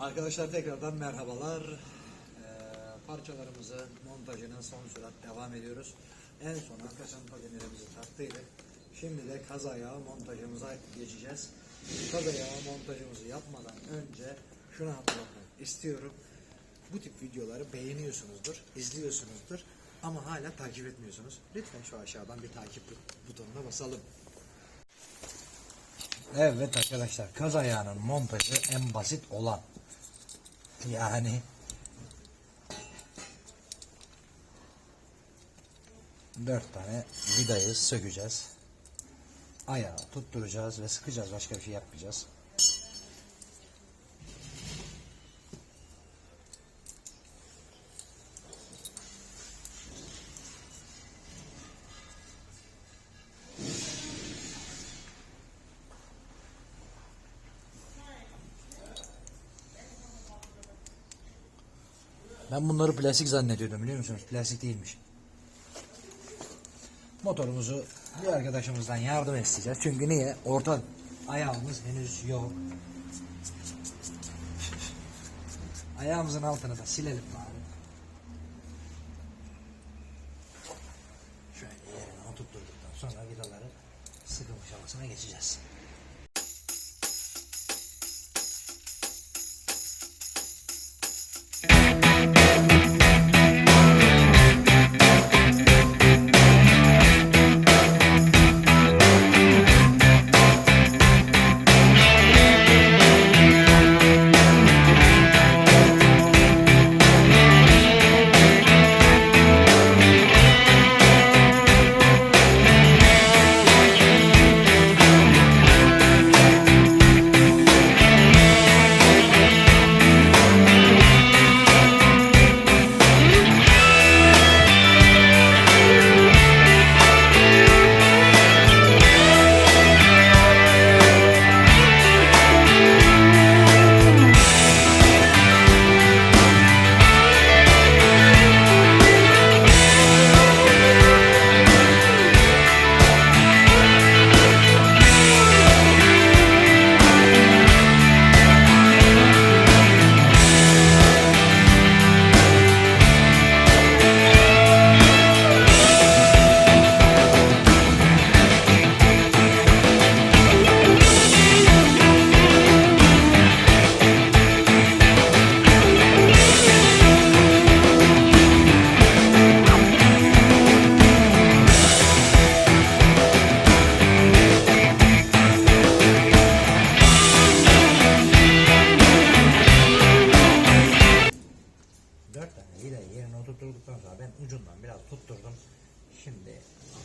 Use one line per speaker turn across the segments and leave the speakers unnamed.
Arkadaşlar tekrardan merhabalar. Ee, parçalarımızı montajının son sürat devam ediyoruz. En son arka çanta demirimizi taktıydık. Şimdi de kaz ayağı montajımıza geçeceğiz. Kaz ayağı montajımızı yapmadan önce şunu hatırlatmak istiyorum. Bu tip videoları beğeniyorsunuzdur, izliyorsunuzdur ama hala takip etmiyorsunuz. Lütfen şu aşağıdan bir takip butonuna basalım. Evet arkadaşlar kaz ayağının montajı en basit olan. Yani dört tane vidayı sökeceğiz. Ayağı tutturacağız ve sıkacağız. Başka bir şey yapmayacağız. Ben bunları plastik zannediyordum biliyor musunuz? Plastik değilmiş. Motorumuzu bir arkadaşımızdan yardım isteyeceğiz. Çünkü niye? Orta ayağımız henüz yok. Ayağımızın altını da silelim bari. Şöyle yerine oturtturduktan sonra vidaları sıkım aşamasına geçeceğiz. Dört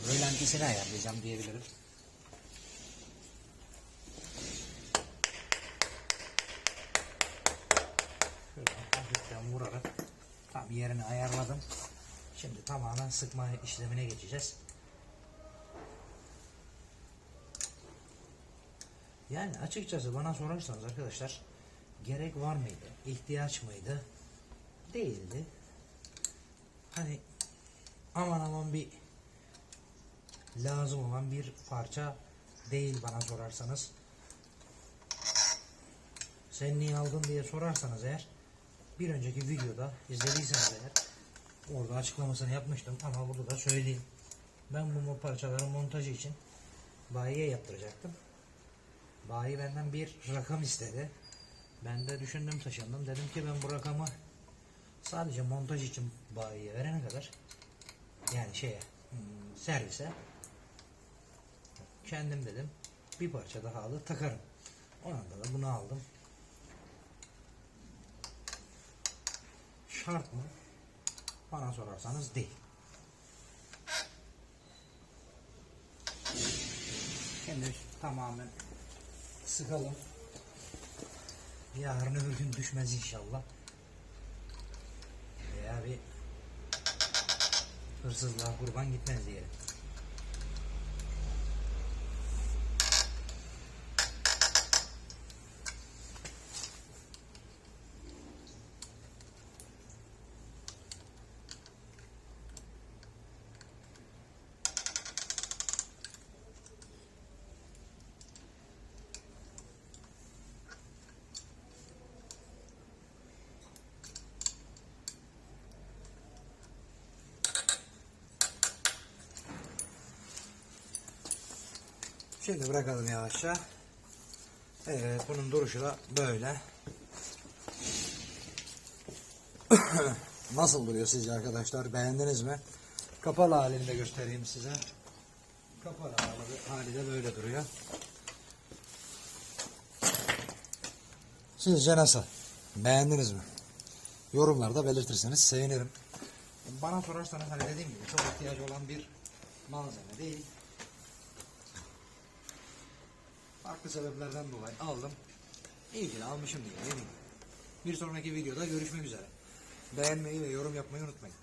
rölantisini ayarlayacağım diyebilirim. Şuradan hafiften vurarak tam yerini ayarladım. Şimdi tamamen sıkma işlemine geçeceğiz. Yani açıkçası bana sorarsanız arkadaşlar gerek var mıydı? ihtiyaç mıydı? Değildi. Hani aman aman bir lazım olan bir parça değil bana sorarsanız. Sen niye aldın diye sorarsanız eğer bir önceki videoda izlediyseniz eğer orada açıklamasını yapmıştım ama burada da söyleyeyim. Ben bu parçaların montajı için bayiye yaptıracaktım. Bayi benden bir rakam istedi. Ben de düşündüm taşındım. Dedim ki ben bu rakamı sadece montaj için bayiye verene kadar yani şeye hmm, servise kendim dedim bir parça daha alır takarım. O anda da bunu aldım. Şart mı? Bana sorarsanız değil. Şimdi tamamen sıkalım. Yarın öbür gün düşmez inşallah. Veya bir hırsızlığa kurban gitmez diyelim. Şimdi bırakalım yavaşça. Evet bunun duruşu da böyle. Nasıl duruyor sizce arkadaşlar? Beğendiniz mi? Kapalı halini de göstereyim size. Kapalı hali, hali de böyle duruyor. Sizce nasıl? Beğendiniz mi? Yorumlarda belirtirseniz sevinirim. Bana sorarsanız hani dediğim gibi çok ihtiyacı olan bir malzeme değil. Farklı sebeplerden dolayı aldım. İyi ki de almışım diye. mi? Bir sonraki videoda görüşmek üzere. Beğenmeyi ve yorum yapmayı unutmayın.